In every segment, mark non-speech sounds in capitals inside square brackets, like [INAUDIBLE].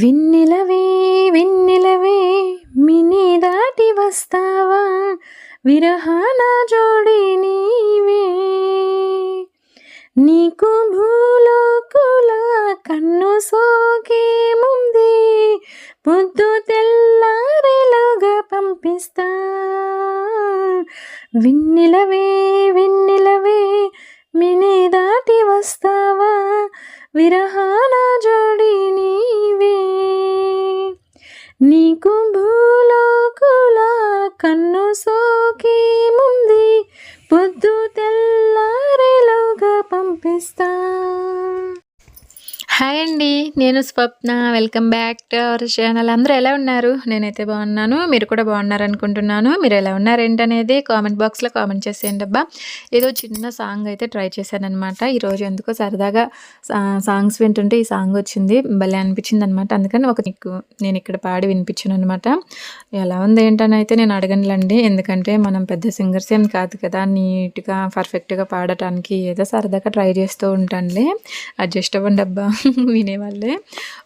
విన్నిలవే విన్నిలవే mini దాటి వస్తావా? విరహాన జోడి నీవే. నీకు భూలోకుల కన్ను సోకే ముందే పొద్దు తెల్లారేలోగా పంపిస్తా. విన్నెలవే విన్నిలవే మిని దాటి వస్తావా? విరహాల జోడి నీవే. నీకు భూలోకుల కన్ను సోకి ముందే పొద్దు తెల్లారేలోగా పంపిస్తా హాయ్ అండి నేను Swapna. Welcome back to our channel. అందరూ ఎలా ఉన్నారు? నేనైతే బాగున్నాను. మీరు కూడా బాగున్నారు అనుకుంటున్నాను మీరు ఎలా ఉన్నారు ఏంటనేది కామెంట్ బాక్స్లో కామెంట్ చేసేయండి అబ్బా. ఏదో చిన్న సాంగ్ అయితే ట్రై చేశానమాట ఈరోజు ఎందుకో సరదాగా సాంగ్స్ వింటుంటే ఈ సాంగ్ వచ్చింది. భలే అనిపించింది అనమాట అందుకని ఒక నీకు నేను ఇక్కడ పాడి వినిపించాను అనమాట ఎలా ఉంది ఏంటని అయితే నేను అడగనులండి. ఎందుకంటే మనం పెద్ద సింగర్స్ ఏం కాదు కదా. నీట్గా పర్ఫెక్ట్గా పాడటానికి ఏదో సరదాగా ట్రై చేస్తూ ఉంటానులే. అడ్జస్ట్ అవ్వండి అబ్బా. [LAUGHS] వినేవాళ్ళే.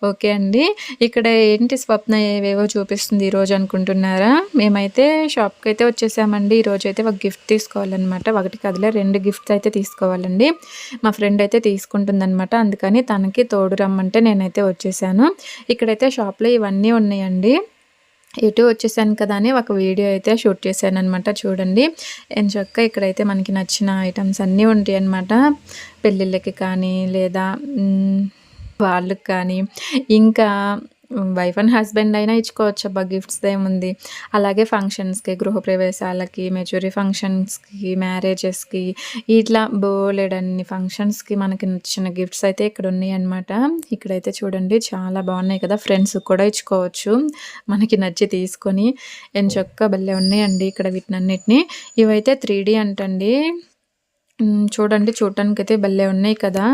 ఓకే అండి. ఇక్కడ ఏంటి స్వప్న ఏవేవో చూపిస్తుంది ఈరోజు అనుకుంటున్నారా? మేమైతే షాప్కి అయితే వచ్చేసామండి ఈరోజు అయితే ఒక గిఫ్ట్ తీసుకోవాలన్నమాట. ఒకటి కదిలే రెండు గిఫ్ట్స్ అయితే తీసుకోవాలండి. మా ఫ్రెండ్ అయితే తీసుకుంటుందన్నమాట. అందుకని తనకి తోడు రమ్మంటే నేనైతే వచ్చేసాను. ఇక్కడైతే షాప్లో ఇవన్నీ ఉన్నాయండి. ఎటు వచ్చేసాను కదా అని ఒక వీడియో అయితే షూట్ చేశాను అనమాట చూడండి చక్క ఇక్కడైతే మనకి నచ్చిన ఐటమ్స్ అన్నీ ఉంటాయి అనమాట పెళ్ళిళ్ళకి కానీ లేదా వాళ్ళకి కానీ ఇంకా వైఫ్ అండ్ హస్బెండ్ అయినా ఇచ్చుకోవచ్చు. అబ్బా గిఫ్ట్స్ ఏముంది? అలాగే ఫంక్షన్స్కి గృహప్రవేశాలకి మెచ్యూరీ ఫంక్షన్స్కి మ్యారేజెస్కి ఇట్లా బోలెడన్ని ఫంక్షన్స్కి మనకి నచ్చిన గిఫ్ట్స్ అయితే ఇక్కడ ఉన్నాయి అనమాట ఇక్కడైతే చూడండి చాలా బాగున్నాయి కదా. ఫ్రెండ్స్ కూడా ఇచ్చుకోవచ్చు. మనకి నచ్చి తీసుకొని ఎంచొక్క భలే ఉన్నాయండి ఇక్కడ వీటినన్నిటినీ. ఇవైతే త్రీ డీ అంటండి. చూడండి చూడటానికి అయితే భలే ఉన్నాయి కదా.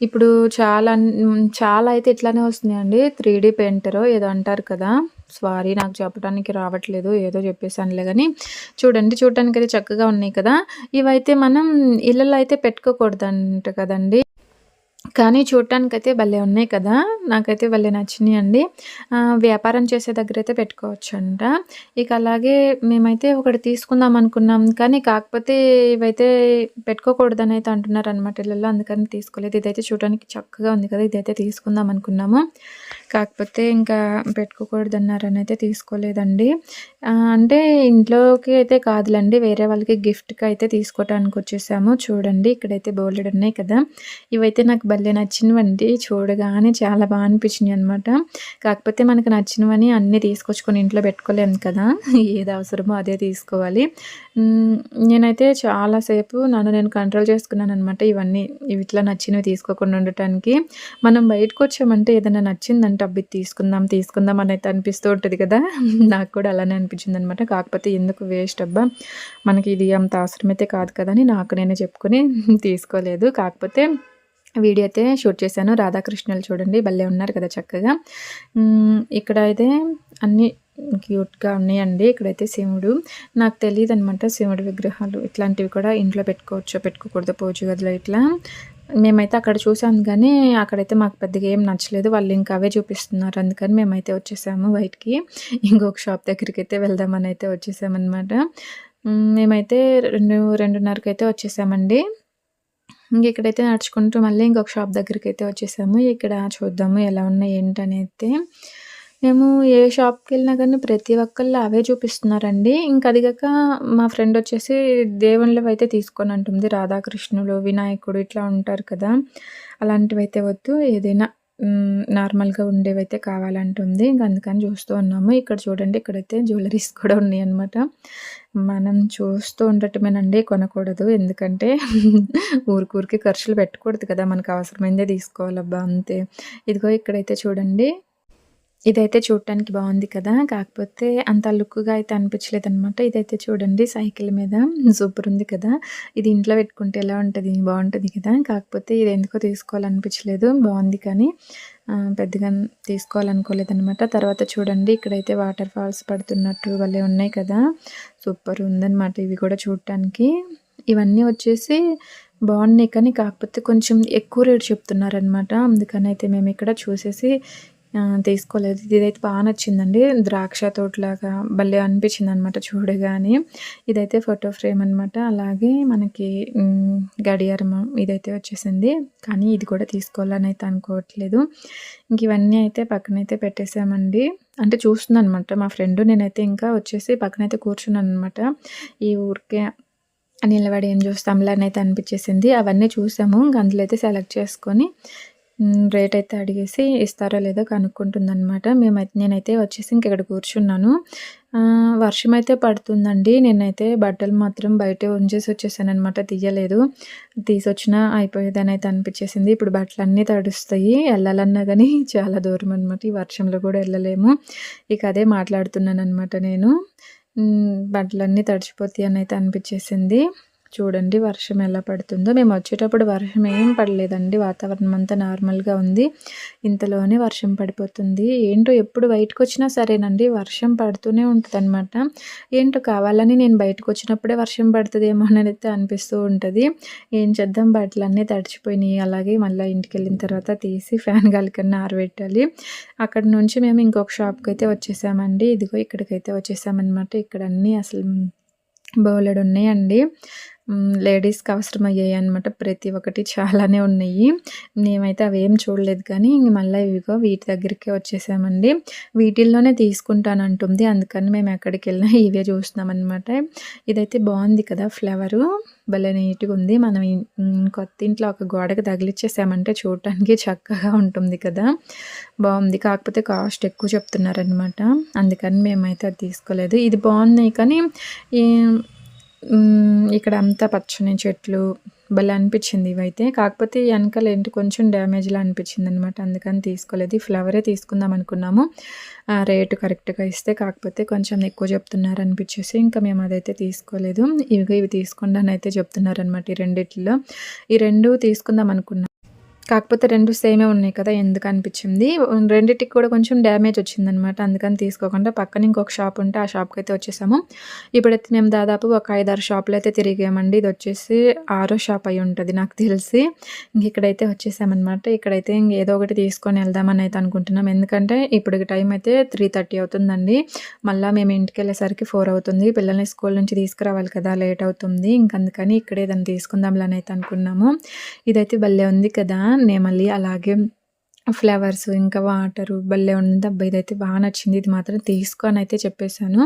ఇప్పుడు చాలా చాలా అయితే ఇట్లానే వస్తున్నాయండి. త్రీ డీ పెయింటరు ఏదో అంటారు కదా. సారీ నాకు చెప్పడానికి రావట్లేదు. ఏదో చెప్పేసానులే కానీ చూడండి చూడటానికి అయితే చక్కగా ఉన్నాయి కదా. ఇవైతే మనం ఇళ్ళలో అయితే పెట్టుకోకూడదంట కదండి. కానీ చూడటానికైతే భలే ఉన్నాయి కదా. నాకైతే భలే నచ్చినాయి అండి. వ్యాపారం చేసే దగ్గర అయితే పెట్టుకోవచ్చంట. ఇక అలాగే మేమైతే ఒకటి తీసుకుందాం అనుకున్నాం. కానీ కాకపోతే ఇవైతే పెట్టుకోకూడదని అయితే అంటున్నారు అనమాట ఇళ్ళల్లో. అందుకని తీసుకోలేదు. ఇదైతే చూడడానికి చక్కగా ఉంది కదా. ఇదైతే తీసుకుందాం అనుకున్నాము. కాకపోతే ఇంకా పెట్టుకోకూడదు అన్నారని అయితే తీసుకోలేదండి అంటే ఇంట్లోకి అయితే కాదులండి. వేరే వాళ్ళకి గిఫ్ట్కి అయితే తీసుకోవటానికి వచ్చేసాము చూడండి ఇక్కడైతే బోల్డెడ్ ఉన్నాయి కదా. ఇవైతే నాకు భలే నచ్చినవండి. చూడగానే చాలా బాగా అనిపించినాయి అనమాట కాకపోతే మనకు నచ్చినవని అన్నీ తీసుకొచ్చుకొని ఇంట్లో పెట్టుకోలేము కదా. ఏది అవసరమో అదే తీసుకోవాలి. నేనైతే చాలాసేపు నన్ను నేను కంట్రోల్ చేసుకున్నాను అనమాట ఇవన్నీ ఇట్లా నచ్చినవి తీసుకోకుండా ఉండటానికి. మనం బయటకు వచ్చామంటే ఏదైనా నచ్చిందంటే అబ్బి తీసుకుందాం తీసుకుందాం అని అయితే అనిపిస్తూ ఉంటుంది కదా. నాకు కూడా అలానే అనిపించింది అనమాట కాకపోతే ఎందుకు వేస్ట్ అబ్బా. మనకి ఇది అంత అవసరమైతే కాదు కదా అని నాకు నేనే చెప్పుకొని తీసుకోలేదు. కాకపోతే వీడియో అయితే షూట్ చేశాను. రాధాకృష్ణులు చూడండి భలే ఉన్నారు కదా చక్కగా. ఇక్కడ అయితే అన్నీ క్యూట్గా ఉన్నాయండి. ఇక్కడైతే శివుడు. నాకు తెలియదు అనమాట శివుడు విగ్రహాలు. ఇట్లాంటివి కూడా ఇంట్లో పెట్టుకోవచ్చు పెట్టుకోకూడదు పూజ గదిలో ఇట్లా. మేమైతే అక్కడ చూసాం కానీ అక్కడైతే మాకు పెద్దగా ఏం నచ్చలేదు. వాళ్ళు ఇంకా అవే చూపిస్తున్నారు. అందుకని మేమైతే వచ్చేసాము బయటికి ఇంకొక షాప్ దగ్గరికి అయితే వెళ్దామని అయితే వచ్చేసామన్నమాట. మేమైతే రెండు రెండున్నరకైతే అయితే వచ్చేసామండి. ఇంక ఇక్కడైతే నడుచుకుంటూ మళ్ళీ ఇంకొక షాప్ దగ్గరికి అయితే వచ్చేసాము. ఇక్కడ చూద్దాము ఎలా ఉన్నాయి ఏంటనైతే మేము ఏ షాప్కి వెళ్ళినా కానీ ప్రతి ఒక్కళ్ళు అవే చూపిస్తున్నారండి. ఇంకా అదిగాక మా ఫ్రెండ్ వచ్చేసి దేవుళ్ళవి అయితే తీసుకొని అంటుంది. రాధాకృష్ణులు వినాయకుడు ఇట్లా ఉంటారు కదా. అలాంటివి అయితే వద్దు. ఏదైనా నార్మల్గా ఉండేవైతే కావాలంటుంది. ఇంకా అందుకని చూస్తూ ఉన్నాము. ఇక్కడ చూడండి ఇక్కడైతే జ్యువెలరీస్ కూడా ఉన్నాయి అనమాట మనం చూస్తూ ఉండటమేనండి కొనకూడదు. ఎందుకంటే [LAUGHS] ఊరికూరికి ఖర్చులు పెట్టకూడదు కదా మనకు అవసరమైందే తీసుకోవాలబ్బా అంతే. ఇదిగో ఇక్కడైతే చూడండి ఇదైతే చూడటానికి బాగుంది కదా. కాకపోతే అంత లుక్గా అయితే అనిపించలేదు అనమాట ఇదైతే చూడండి సైకిల్ మీద సూపర్ ఉంది కదా. ఇది ఇంట్లో పెట్టుకుంటే ఎలా ఉంటుంది? బాగుంటుంది కదా. కాకపోతే ఇది ఎందుకో తీసుకోవాలనిపించలేదు. బాగుంది కానీ పెద్దగా తీసుకోవాలనుకోలేదనమాట తర్వాత చూడండి ఇక్కడైతే వాటర్ ఫాల్స్ పడుతున్నట్టు వల్లే ఉన్నాయి కదా. సూపర్ ఉందన్నమాట ఇవి కూడా చూడటానికి ఇవన్నీ వచ్చేసి బాగున్నాయి కానీ కాకపోతే కొంచెం ఎక్కువ రేటు చెప్తున్నారనమాట అందుకని అయితే మేము ఇక్కడ చూసేసి తీసుకోలేదు. ఇదైతే బాగా నచ్చిందండి. ద్రాక్ష తోటలాగా భలే అనిపించింది అనమాట చూడగానే. ఇదైతే ఫోటో ఫ్రేమ్ అనమాట అలాగే మనకి గడియారం ఇదైతే వచ్చేసింది. కానీ ఇది కూడా తీసుకోవాలని అయితే అనుకోవట్లేదు. ఇంక ఇవన్నీ అయితే పక్కనైతే పెట్టేసామండి. అంటే చూస్తున్నాను అనమాట మా ఫ్రెండ్ నేనైతే ఇంకా వచ్చేసి పక్కనైతే కూర్చున్నాను అనమాట ఈ ఊరికే నిలబడి ఏం చూస్తాంలే అని అయితే అనిపించేసింది. అవన్నీ చూసాము. ఇంక అందులో అయితే సెలెక్ట్ చేసుకొని రేట్ అయితే అడిగేసి ఇస్తారో లేదో కనుక్కుంటుందన్నమాట. మేమైతే నేనైతే వచ్చేసి ఇంక ఇక్కడ కూర్చున్నాను. వర్షం అయితే పడుతుందండి. నేనైతే బట్టలు మాత్రం బయటే ఉంచేసి వచ్చేసాను అనమాట తీయలేదు. తీసొచ్చినా అయిపోయేదని అయితే అనిపించేసింది. ఇప్పుడు బట్టలు అన్నీ తడుస్తాయి. వెళ్ళాలన్నా కానీ [LAUGHS] చాలా దూరం అనమాట ఈ వర్షంలో కూడా వెళ్ళలేము. ఇక అదే మాట్లాడుతున్నాను అనమాట నేను బట్టలన్నీ తడిచిపోతాయి అని అయితే అనిపించేసింది. చూడండి వర్షం ఎలా పడుతుందో. మేము వచ్చేటప్పుడు వర్షం ఏం పడలేదండి. వాతావరణం అంతా నార్మల్గా ఉంది. ఇంతలోనే వర్షం పడిపోతుంది. ఏంటో ఎప్పుడు బయటకు వచ్చినా సరేనండి వర్షం పడుతూనే ఉంటుంది అనమాట ఏంటో కావాలని నేను బయటకు వచ్చినప్పుడే వర్షం పడుతుందేమో అని అయితే అనిపిస్తూ ఉంటుంది. ఏం చేద్దాం? బట్టలన్నీ తడిచిపోయినాయి. అలాగే మళ్ళీ ఇంటికి వెళ్ళిన తర్వాత తీసి ఫ్యాన్ గాలి ఆరబెట్టాలి. అక్కడ నుంచి మేము ఇంకొక షాప్కి అయితే వచ్చేసామండి. ఇదిగో ఇక్కడికైతే వచ్చేసామన్నమాట. ఇక్కడ అన్నీ అసలు బోలెడు ఉన్నాయండి లేడీస్కి అవసరం అయ్యాయి అనమాట ప్రతి ఒక్కటి చాలానే ఉన్నాయి. మేమైతే అవి ఏం చూడలేదు కానీ ఇంక మళ్ళీ ఇవిగో వీటి దగ్గరికే వచ్చేసామండి. వీటిల్లోనే తీసుకుంటానంటుంది. అందుకని మేము ఎక్కడికి వెళ్ళినా [LAUGHS] ఇవే చూస్తున్నాం అనమాట ఇదైతే బాగుంది కదా ఫ్లవరు. భలే నీట్గా ఉంది. మనం కొత్త ఇంట్లో ఒక గోడకి తగిలిచ్చేసామంటే చూడటానికి చక్కగా ఉంటుంది కదా. బాగుంది. కాకపోతే కాస్ట్ ఎక్కువ చెప్తున్నారనమాట అందుకని మేమైతే అది తీసుకోలేదు. ఇది బాగున్నాయి కానీ ఇక్కడ అంతా పచ్చని చెట్లు భలే అనిపించింది ఇవైతే. కాకపోతే వెనకాల ఏంటి కొంచెం డ్యామేజ్లా అనిపించింది అనమాట అందుకని తీసుకోలేదు. ఈ ఫ్లవరే తీసుకుందాం అనుకున్నాము. ఆ, రేటు కరెక్ట్గా ఇస్తే కాకపోతే కొంచెం ఎక్కువ చెప్తున్నారు అనిపించేసి ఇంకా మేము అదైతే తీసుకోలేదు. ఇవి ఇవి తీసుకోండి చెప్తున్నారనమాట చెప్తున్నారు అనమాట ఈ రెండిట్లో. ఈ రెండు తీసుకుందాం అనుకున్నాం కాకపోతే రెండు సేమే ఉన్నాయి కదా ఎందుకు అనిపించింది? రెండిటికి కూడా కొంచెం డ్యామేజ్ వచ్చిందనమాట అందుకని తీసుకోకుండా పక్కన ఇంకొక షాప్ ఉంటే ఆ షాప్కి అయితే వచ్చేసాము. ఇప్పుడైతే మేము దాదాపు ఒక ఐదారు షాపులు అయితే తిరిగామండి. ఇది వచ్చేసి ఆరో షాప్ అయి ఉంటుంది నాకు తెలిసి. ఇంక ఇక్కడైతే వచ్చేసామన్నమాట. ఇక్కడైతే ఇంక ఏదో ఒకటి తీసుకొని వెళ్దామని అయితే అనుకుంటున్నాం. ఎందుకంటే ఇప్పుడు టైం అయితే త్రీ థర్టీ అవుతుందండి. మళ్ళీ మేము ఇంటికి వెళ్ళేసరికి ఫోర్ అవుతుంది. పిల్లల్ని స్కూల్ నుంచి తీసుకురావాలి కదా లేట్ అవుతుంది. ఇంకందుకని ఇక్కడే దాన్ని తీసుకుందాంలని అయితే అనుకున్నాము. ఇదైతే భలే ఉంది కదా. నేను మళ్ళీ అలాగే ఫ్లవర్స్ ఇంకా వాటరు భలే ఉంది. అబ్బా ఇదైతే బాగా నచ్చింది. ఇది మాత్రం తీసుకో అని అయితే చెప్పేశాను.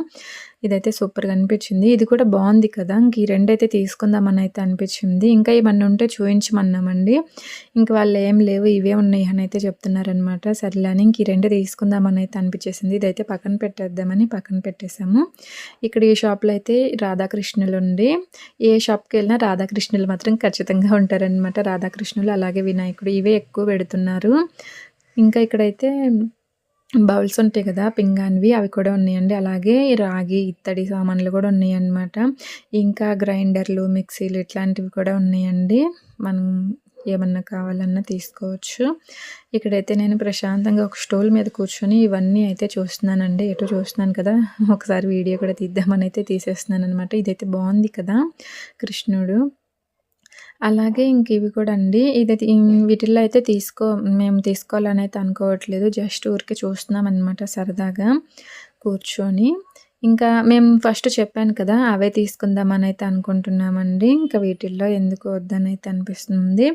ఇదైతే సూపర్గా అనిపించింది. ఇది కూడా బాగుంది కదా. ఇంక ఈ రెండు అయితే తీసుకుందామని అయితే అనిపించింది. ఇంకా ఇవన్నీ ఉంటే చూపించమన్నామండి ఇంక వాళ్ళు ఏం లేవు ఇవే ఉన్నాయి అని అయితే చెప్తున్నారనమాట సర్లే అని ఇంక ఈ రెండు తీసుకుందామని అయితే అనిపించేసింది. ఇదైతే పక్కన పెట్టేద్దామని పక్కన పెట్టేశాము ఇక్కడ ఈ షాప్లో అయితే రాధాకృష్ణులు ఉండి ఏ షాప్కి వెళ్ళినా రాధాకృష్ణులు మాత్రం ఖచ్చితంగా ఉంటారనమాట రాధాకృష్ణులు అలాగే వినాయకుడు ఇవే ఎక్కువ పెడుతున్నారు. ఇంకా ఇక్కడైతే బౌల్స్ ఉంటాయి కదా పింగాన్వి అవి కూడా ఉన్నాయండి. అలాగే రాగి ఇత్తడి సామాన్లు కూడా ఉన్నాయన్నమాట. ఇంకా గ్రైండర్లు మిక్సీలు ఇట్లాంటివి కూడా ఉన్నాయండి. మనం ఏమన్నా కావాలన్నా తీసుకోవచ్చు. ఇక్కడైతే నేను ప్రశాంతంగా ఒక స్టోల్ మీద కూర్చొని ఇవన్నీ అయితే చూస్తున్నానండి. ఎటు చూస్తున్నాను కదా ఒకసారి వీడియో కూడా తీద్దామని అయితే తీసేస్తున్నాను అనమాట ఇదైతే బాగుంది కదా కృష్ణుడు. అలాగే ఇంక ఇవి కూడా అండి. ఇది వీటిల్లో అయితే తీసుకో మేము తీసుకోవాలని అయితే అనుకోవట్లేదు. జస్ట్ ఊరికే చూస్తున్నాం అనమాట సరదాగా కూర్చొని. ఇంకా మేము ఫస్ట్ చెప్పాను కదా అవే తీసుకుందామని అయితే అనుకుంటున్నామండి. ఇంకా వీటిల్లో ఎందుకు వద్దని అయితే అనిపిస్తుంది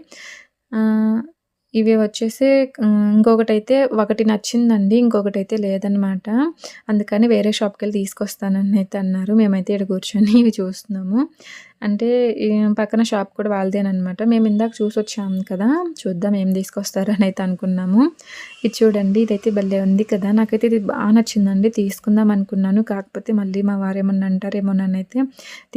ఇవి వచ్చేసి ఇంకొకటైతే ఒకటి నచ్చిందండి ఇంకొకటి అయితే లేదనమాట. అందుకని వేరే షాప్కి వెళ్ళి తీసుకొస్తానని అయితే అన్నారు. మేమైతే ఇక్కడ కూర్చొని ఇవి చూస్తున్నాము. అంటే పక్కన షాప్ కూడా వాళ్ళదేనమాట మేము ఇందాక చూసి వచ్చాము కదా చూద్దాం ఏం తీసుకొస్తారని అయితే అనుకున్నాము. ఇది చూడండి ఇదైతే భలే ఉంది కదా నాకైతే ఇది బాగా నచ్చిందండి తీసుకుందాం అనుకున్నాను. కాకపోతే మళ్ళీ మా వారు ఏమన్నా అంటారేమోనని అయితే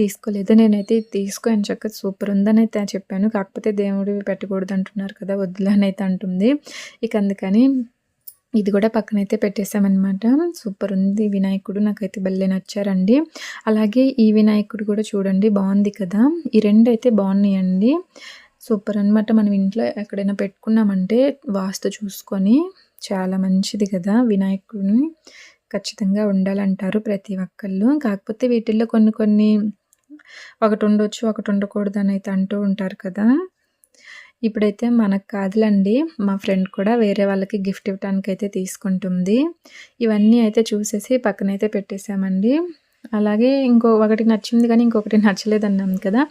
తీసుకోలేదు. నేనైతే ఇది తీసుకో అని చక్క సూపర్ ఉందని అయితే చెప్పాను. కాకపోతే దేవుడివి పెట్టకూడదు అంటున్నారు కదా వద్దులే అని అయితే అంటుంది. ఇక అందుకని ఇది కూడా పక్కనైతే పెట్టేశామన్నమాట. సూపర్ ఉంది. వినాయకుడు నాకైతే భలే నచ్చారండి. అలాగే ఈ వినాయకుడు కూడా చూడండి బాగుంది కదా. ఈ రెండు అయితే బాగున్నాయండి. సూపర్ అన్నమాట. మనం ఇంట్లో ఎక్కడైనా పెట్టుకున్నామంటే వాస్తు చూసుకొని చాలా మంచిది కదా వినాయకుడిని. ఖచ్చితంగా ఉండాలంటారు ప్రతి ఒక్కళ్ళు. కాకపోతే వీటిల్లో కొన్ని కొన్ని ఒకటి ఉండొచ్చు ఒకటి ఉండకూడదు అని అయితే అంటూ ఉంటారు కదా. ఇప్పుడైతే మనకు కాదులండి. మా ఫ్రెండ్ కూడా వేరే వాళ్ళకి గిఫ్ట్ ఇవ్వడానికి అయితే తీసుకుంటుంది. ఇవన్నీ అయితే చూసేసి పక్కనైతే పెట్టేశామండి. అలాగే ఇంకో ఒకటి నచ్చింది కానీ ఇంకొకటి నచ్చలేదు అన్నాం కదా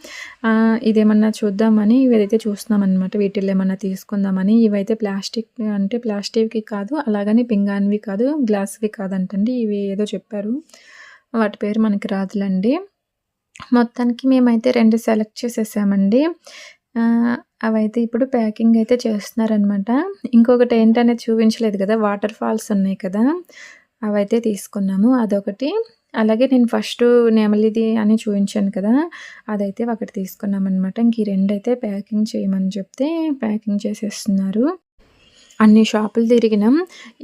ఇదేమన్నా చూద్దామని ఇవైతే చూస్తున్నామన్నమాట వీటిల్లో ఏమన్నా తీసుకుందామని. ఇవైతే ప్లాస్టిక్ అంటే ప్లాస్టిక్వి కాదు అలాగని పింగాన్వి కాదు గ్లాస్వి కాదంటండి. ఇవి ఏదో చెప్పారు. వాటి పేరు మనకి రాదులండి. మొత్తానికి మేమైతే రెండు సెలెక్ట్ చేసేసామండి. అవైతే ఇప్పుడు ప్యాకింగ్ అయితే చేస్తున్నారనమాట ఇంకొకటి ఏంటనేది చూపించలేదు కదా వాటర్ ఫాల్స్ ఉన్నాయి కదా అవైతే తీసుకున్నాము. అదొకటి. అలాగే నేను ఫస్ట్ నెమలిది అని చూపించాను కదా అదైతే ఒకటి తీసుకున్నాం అనమాట ఇంక ఈ రెండు అయితే ప్యాకింగ్ చేయమని చెప్తే ప్యాకింగ్ చేసేస్తున్నారు. అన్ని షాపులు తిరిగినాం.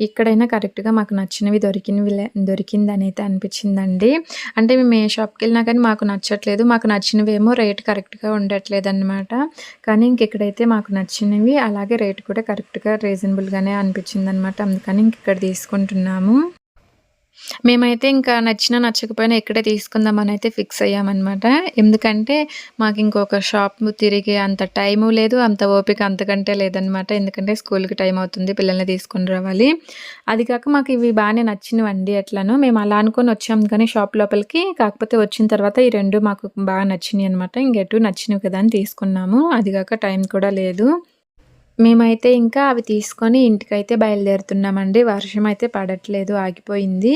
ఇక్కడైనా కరెక్ట్గా మాకు నచ్చినవి దొరికినవి దొరికిందని అయితే అనిపించిందండి. అంటే మేము ఏ షాప్కి వెళ్ళినా కానీ మాకు నచ్చట్లేదు. మాకు నచ్చినవేమో రేట్ కరెక్ట్గా ఉండట్లేదు అనమాట కానీ ఇంకెక్కడైతే మాకు నచ్చినవి అలాగే రేట్ కూడా కరెక్ట్గా రీజనబుల్గానే అనిపించింది అనమాట అందుకని ఇంక ఇక్కడ తీసుకుంటున్నాము. మేమైతే ఇంకా నచ్చినా నచ్చకపోయినా ఇక్కడే తీసుకుందామని అయితే ఫిక్స్ అయ్యామన్నమాట. ఎందుకంటే మాకు ఇంకొక షాప్ తిరిగి అంత టైము లేదు అంత ఓపిక అంతకంటే లేదనమాట ఎందుకంటే స్కూల్కి టైం అవుతుంది పిల్లల్ని తీసుకొని రావాలి. అది కాక మాకు ఇవి బాగానే నచ్చినవండి ఎట్లను మేము అలా అనుకొని వచ్చాము కానీ షాప్ లోపలికి. కాకపోతే వచ్చిన తర్వాత ఈ రెండు మాకు బాగా నచ్చినాయి అనమాట ఇంకెటు నచ్చినవి కదా అని తీసుకున్నాము. అది కాక టైం కూడా లేదు. మేమైతే ఇంకా అవి తీసుకొని ఇంటికైతే బయలుదేరుతున్నామండి. వర్షం అయితే పడట్లేదు ఆగిపోయింది.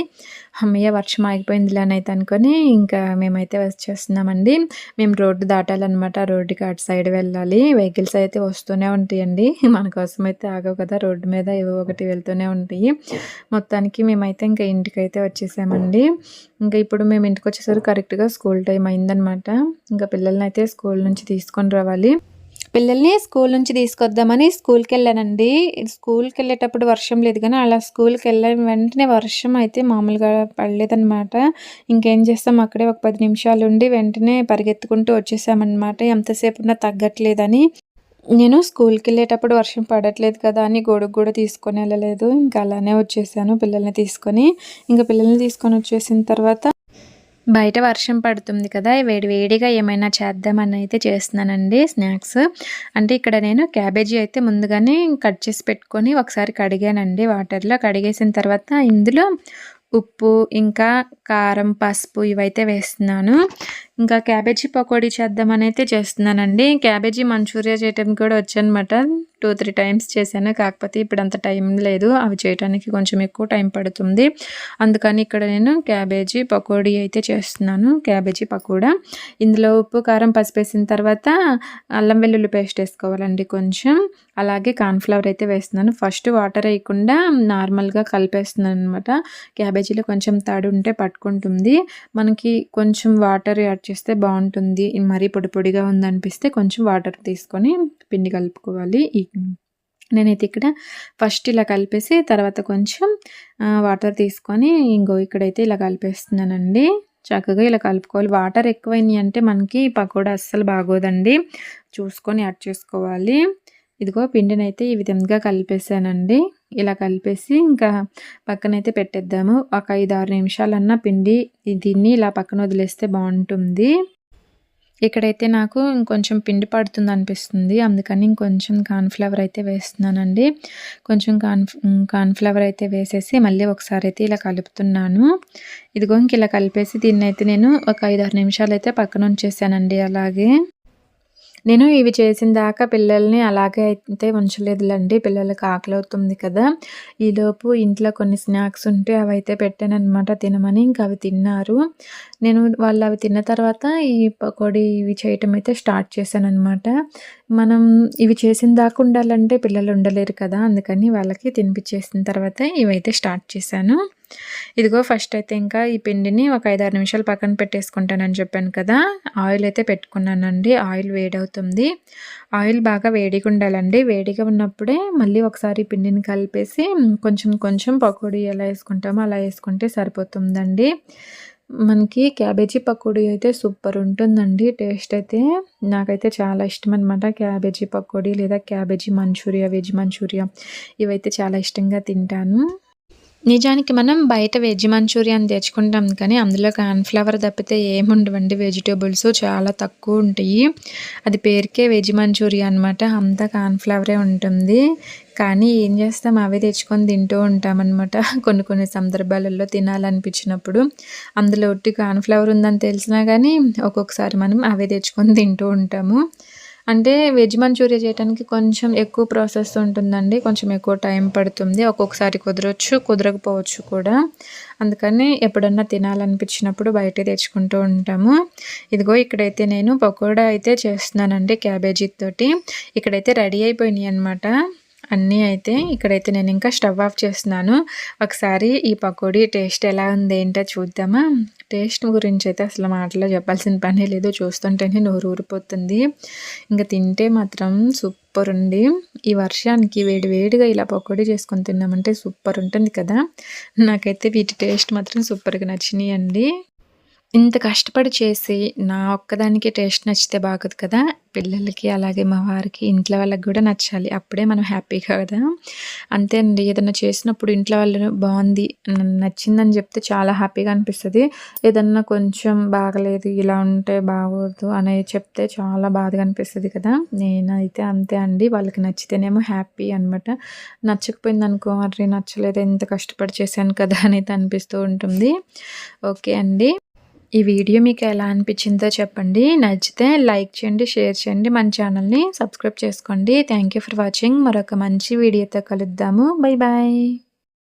అమ్మయ్య వర్షం ఆగిపోయింది లేనైతే అయితే అనుకొని ఇంకా మేమైతే వచ్చేస్తున్నామండి. మేము రోడ్డు దాటాలన్నమాట. రోడ్డుకి అటు సైడ్ వెళ్ళాలి. వెహికల్స్ అయితే వస్తూనే ఉంటాయండి. [LAUGHS] మన కోసం అయితే ఆగవు కదా. రోడ్డు మీద ఏవో ఒకటి వెళ్తూనే ఉంటాయి. మొత్తానికి మేమైతే ఇంకా ఇంటికైతే వచ్చేసామండి. ఇంకా ఇప్పుడు మేము ఇంటికి వచ్చేసరికి కరెక్ట్గా స్కూల్ టైం అయిందనమాట ఇంకా పిల్లల్ని అయితే స్కూల్ నుంచి తీసుకొని రావాలి. పిల్లల్ని స్కూల్ నుంచి తీసుకొద్దామని స్కూల్కి వెళ్ళానండి. స్కూల్కి వెళ్ళేటప్పుడు వర్షం లేదు కానీ అలా స్కూల్కి వెళ్ళిన వెంటనే వర్షం అయితే మామూలుగా పడలేదన్నమాట. ఇంకేం చేస్తాం? అక్కడే ఒక పది నిమిషాలు ఉండి వెంటనే పరిగెత్తుకుంటూ వచ్చేసామన్నమాట. ఎంతసేపు ఉన్నా తగ్గట్లేదని. నేను స్కూల్కి వెళ్ళేటప్పుడు వర్షం పడట్లేదు కదా అని గొడుగు కూడా తీసుకొని వెళ్ళలేదు. ఇంకా అలానే వచ్చేసాను పిల్లల్ని తీసుకొని. ఇంకా పిల్లల్ని తీసుకొని వచ్చేసిన తర్వాత బయట వర్షం పడుతుంది కదా వేడి వేడిగా ఏమైనా చేద్దామని అయితే చేస్తున్నానండి స్నాక్స్. అంటే ఇక్కడ నేను క్యాబేజీ అయితే ముందుగానే కట్ చేసి పెట్టుకొని ఒకసారి కడిగానండి వాటర్లో. కడిగేసిన తర్వాత ఇందులో ఉప్పు ఇంకా కారం పసుపు ఇవైతే వేస్తున్నాను. ఇంకా క్యాబేజీ పకోడీ చేద్దామని అయితే చేస్తున్నానండి. క్యాబేజీ మంచూరియా చేయటం కూడా వచ్చనమాట టూ త్రీ టైమ్స్ చేశాను. కాకపోతే ఇప్పుడు అంత టైం లేదు. అవి చేయడానికి కొంచెం ఎక్కువ టైం పడుతుంది. అందుకని ఇక్కడ నేను క్యాబేజీ పకోడీ అయితే చేస్తున్నాను. క్యాబేజీ పకోడా. ఇందులో ఉప్పు కారం పసిపేసిన తర్వాత అల్లం వెల్లుల్లి పేస్ట్ వేసుకోవాలండి కొంచెం. అలాగే కార్న్ఫ్లవర్ అయితే వేస్తున్నాను. ఫస్ట్ వాటర్ వేయకుండా నార్మల్గా కలిపేస్తున్నాను అనమాట క్యాబేజీలో కొంచెం తడి ఉంటే పట్టుకుంటుంది. మనకి కొంచెం వాటర్ యాడ్ చేస్తే బాగుంటుంది. మరీ పొడి పొడిగా ఉందనిపిస్తే కొంచెం వాటర్ తీసుకొని పిండి కలుపుకోవాలి. నేనైతే ఇక్కడ ఫస్ట్ ఇలా కలిపేసి తర్వాత కొంచెం వాటర్ తీసుకొని ఇంకో ఇక్కడైతే ఇలా కలిపేస్తున్నానండి. చక్కగా ఇలా కలుపుకోవాలి. వాటర్ ఎక్కువైనాయి అంటే మనకి పకోడా అస్సలు బాగోదండి. చూసుకొని యాడ్ చేసుకోవాలి. ఇదిగో పిండిని అయితే ఈ విధంగా కలిపేసానండి. ఇలా కలిపేసి ఇంకా పక్కనైతే పెట్టేద్దాము. ఒక ఐదు ఆరు నిమిషాలన్నా పిండి దీన్ని ఇలా పక్కన వదిలేస్తే బాగుంటుంది. ఇక్కడైతే నాకు ఇంకొంచెం పిండి పడుతుంది అనిపిస్తుంది. అందుకని ఇంకొంచెం కార్న్ఫ్లవర్ అయితే వేస్తున్నానండి. కొంచెం కార్న్ కార్న్ఫ్లవర్ అయితే వేసేసి మళ్ళీ ఒకసారి అయితే ఇలా కలుపుతున్నాను. ఇదిగో ఇంక ఇలా కలిపేసి దీన్ని అయితే నేను ఒక ఐదు ఆరు నిమిషాలు అయితే పక్కన ఉంచేసానండి అలాగే. నేను ఇవి చేసిన దాకా పిల్లల్ని అలాగే అయితే ఉంచలేదులండి. పిల్లలకి ఆకలి అవుతుంది కదా. ఈలోపు ఇంట్లో కొన్ని స్నాక్స్ ఉంటే అవి అయితే పెట్టాను అనమాట తినమని. ఇంకా అవి తిన్నారు. నేను వాళ్ళు అవి తిన్న తర్వాత ఈ పకోడీ ఇవి చేయటం అయితే స్టార్ట్ చేశాను అనమాట మనం ఇవి చేసిన దాకా ఉండాలంటే పిల్లలు ఉండలేరు కదా. అందుకని వాళ్ళకి తినిపించేసిన తర్వాత ఇవైతే స్టార్ట్ చేశాను. ఇదిగో ఫస్ట్ అయితే ఇంకా ఈ పిండిని ఒక ఐదారు నిమిషాలు పక్కన పెట్టేసుకుంటానని చెప్పాను కదా. ఆయిల్ అయితే పెట్టుకున్నానండి. ఆయిల్ వేడవుతుంది. ఆయిల్ బాగా వేడిగా ఉండాలండి. వేడిగా ఉన్నప్పుడే మళ్ళీ ఒకసారి పిండిని కలిపేసి కొంచెం కొంచెం పకోడీ ఎలా వేసుకుంటామో అలా వేసుకుంటే సరిపోతుందండి. మనకి క్యాబేజీ పకోడీ అయితే సూపర్ ఉంటుందండి. టేస్ట్ అయితే నాకైతే చాలా ఇష్టం అనమాట క్యాబేజీ పకోడీ లేదా క్యాబేజీ మంచూరియా వెజ్ మంచూరియా ఇవైతే చాలా ఇష్టంగా తింటాను. నిజానికి మనం బయట వెజ్ మంచూరియన్ తెచ్చుకుంటాం కానీ అందులో కార్న్‌ఫ్లవర్ తప్పితే ఏముండవండి వెజిటేబుల్స్ చాలా తక్కువ ఉంటాయి. అది పేరుకే వెజ్ మంచూరియా అనమాట. అంతా కార్న్‌ఫ్లవరే ఉంటుంది. కానీ ఏం చేస్తాం అవే తెచ్చుకొని తింటూ ఉంటామన్నమాట [LAUGHS] కొన్ని కొన్ని సందర్భాలలో తినాలనిపించినప్పుడు. అందులో ఒట్టి కార్న్‌ఫ్లవర్ ఉందని తెలిసినా కానీ ఒక్కొక్కసారి మనం అవే తెచ్చుకొని తింటూ ఉంటాము. అంటే వెజ్ మంచూరియా చేయడానికి కొంచెం ఎక్కువ ప్రాసెస్ ఉంటుందండి. కొంచెం ఎక్కువ టైం పడుతుంది. ఒక్కొక్కసారి కుదరవచ్చు కుదరకపోవచ్చు కూడా. అందుకని ఎప్పుడన్నా తినాలనిపించినప్పుడు బయటే తెచ్చుకుంటూ ఉంటాము. ఇదిగో ఇక్కడైతే నేను పకోడా అయితే చేస్తున్నానండి క్యాబేజీతోటి. ఇక్కడైతే రెడీ అయిపోయినాయి అనమాట. అన్నీ అయితే ఇక్కడైతే నేను ఇంకా స్టవ్ ఆఫ్ చేస్తున్నాను ఒకసారి ఈ పకోడీ టేస్ట్ ఎలా ఉంది ఏంటో చూద్దామా టేస్ట్ గురించి అయితే అసలు మాటలో చెప్పాల్సిన పనే లేదు. చూస్తుంటేనే నోరు ఊరిపోతుంది. ఇంకా తింటే మాత్రం సూపర్ ఉంది ఈ వర్షానికి వేడి వేడిగా ఇలా పకోడీ చేసుకొని తిన్నామంటే సూపర్ ఉంటుంది కదా. నాకైతే వీటి టేస్ట్ మాత్రం సూపర్గా నచ్చినాయి అండి ఇంత కష్టపడి చేసి నా ఒక్కదానికి టేస్ట్ నచ్చితే బాగోదు కదా. పిల్లలకి అలాగే మా వారికి ఇంట్లో వాళ్ళకి కూడా నచ్చాలి. అప్పుడే మనం హ్యాపీగా కదా. అంతే అండి. ఏదైనా చేసినప్పుడు ఇంట్లో వాళ్ళు బాగుంది నచ్చిందని చెప్తే చాలా హ్యాపీగా అనిపిస్తుంది. ఏదన్నా కొంచెం బాగలేదు ఇలా ఉంటే బాగోదు అనేది చెప్తే చాలా బాధగా అనిపిస్తుంది కదా. నేనైతే అంతే అండి. వాళ్ళకి నచ్చితేనేమో హ్యాపీ అనమాట నచ్చకపోయింది అనుకో అరే నచ్చలేదు ఎంత కష్టపడి చేశాను కదా [LAUGHS] అనేది అనిపిస్తూ ఉంటుంది. ఓకే అండి. ఈ వీడియో మీకు ఎలా అనిపించిందో చెప్పండి. నచ్చితే లైక్ చేయండి షేర్ చేయండి. మన ఛానల్ని సబ్స్క్రైబ్ చేసుకోండి. థ్యాంక్ యూ ఫర్ వాచింగ్ మరొక మంచి వీడియోతో కలుద్దాము. Bye bye